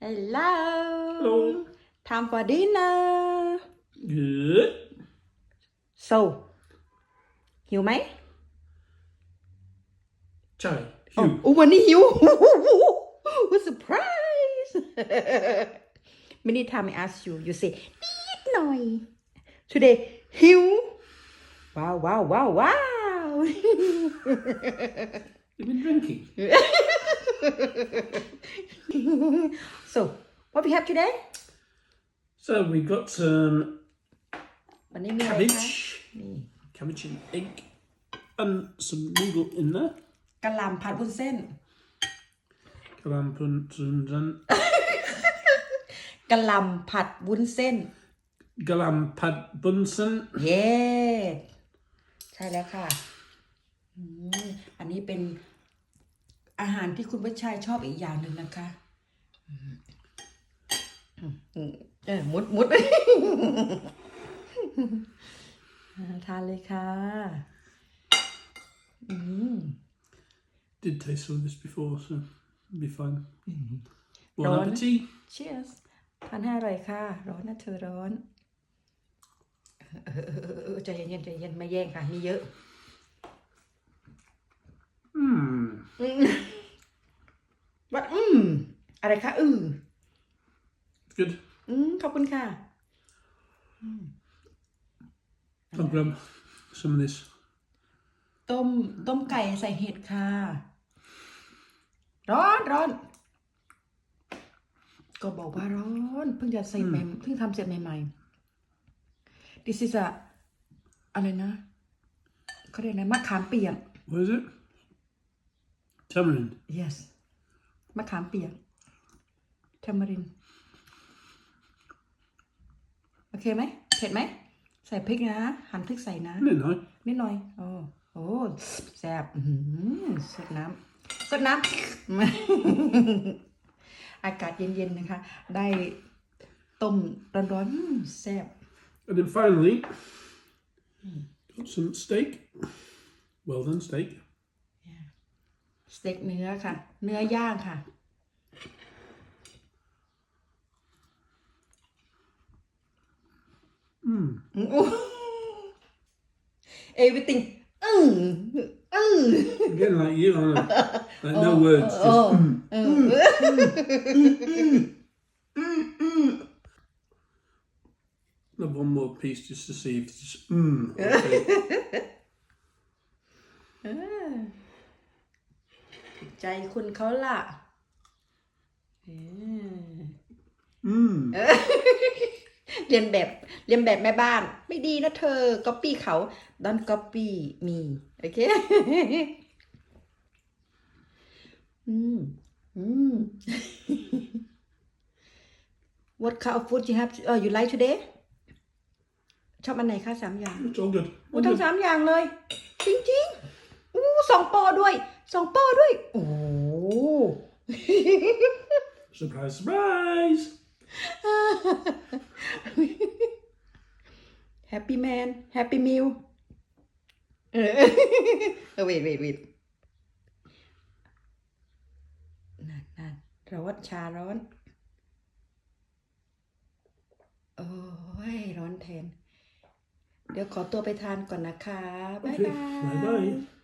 Hello. Hello. Time for dinner. Good. So, หิวไหม Chai. อ๋อ Hugh. อุ๊ยวันนี้หิว What surprise Many time I ask you you say นิดหน่อย Today หิวว้าวว้าวว้าวว้าว You've been drinking. So what we have today So we got um, วันนี้มีอะไรคะ cabbage, cabbage and egg, and some noodle in there. กะหล่ำผัดวุ้นเส้น Galampuntundan. กะหล่ำผัดวุ้นเส้น Galampad bunsen. เย้ ใช่แล้วค่ะอืมอันนี้เป็นอาหารที่คุณผู้ชายชอบอีกอย่างหนึ่งนะคะอืมอืม เออมุดมุดอ่าทานเลยค่ะอืม Did taste some of this before, so it'll be fine. Bon Go on. appetit. cheers ทานให้อร่อยค่ะ ร้อนนะเธอร้อนเออเออเออเออใจเย็นๆใจเย็นไม่แย่งค่ะ มีเยอะ Hmm. ว่าอืม อะไรคะอือ It's good. อืมขอบคุณค่ะ I'll grab some of this. ต้มต้มไก่ใส่เห็ดค่ะ ร้อนร้อน ก็บอกว่าร้อน เพิ่งจะใส่ใหม่เพิ่งทำเสร็จใหม่ๆ this is a อะไรนะเขาเรียกอะไรมะขามเปียก What is it? Tamarind. yes มะขามเปียก tamarind โอ เคไหมเผ็ดไหม ใส่พริกนะ หั่นพริกใส่นะ No, no. นิดหน่อยโอ้โอ้แซ่บอื้อหือสดน้ำสดน้ำ อากาศเย็นๆนะคะ ได้ต้มร้อนๆอื้อแซ่บ And then finally, got some steak. Well done, steak. สเต็กเนื้อค่ะ เนื้อย่างค่ะ everything อืออือ I'm getting like you, aren't I? Like no words. Just, โอ้ have one more piece just to see if it's just, mm. Okay. ใจคุณเขาล่ะเออ mm. เรียนแบบเรียนแบบแม่บ้าน ไม่ดีนะเธอก๊อปปี้เขา don't copy me โอเคอืมอืม What kind of food you have uh, you like today ชอบอันไหนคะสามอย่าง It's all good. โอ้ All ทั้ง good. สามอย่างเลย จริงๆอู้สองปอด้วยสองปอด้วย โอ้ Surprise, surprise. Happy man Happy meal เออ wait wait wait นั่นนั่นร้อนชาร้อน โอ้ย ร้อนแทน เดี๋ยวขอตัวไปทานก่อนนะคะ บ๊าย Okay, บาย bye bye.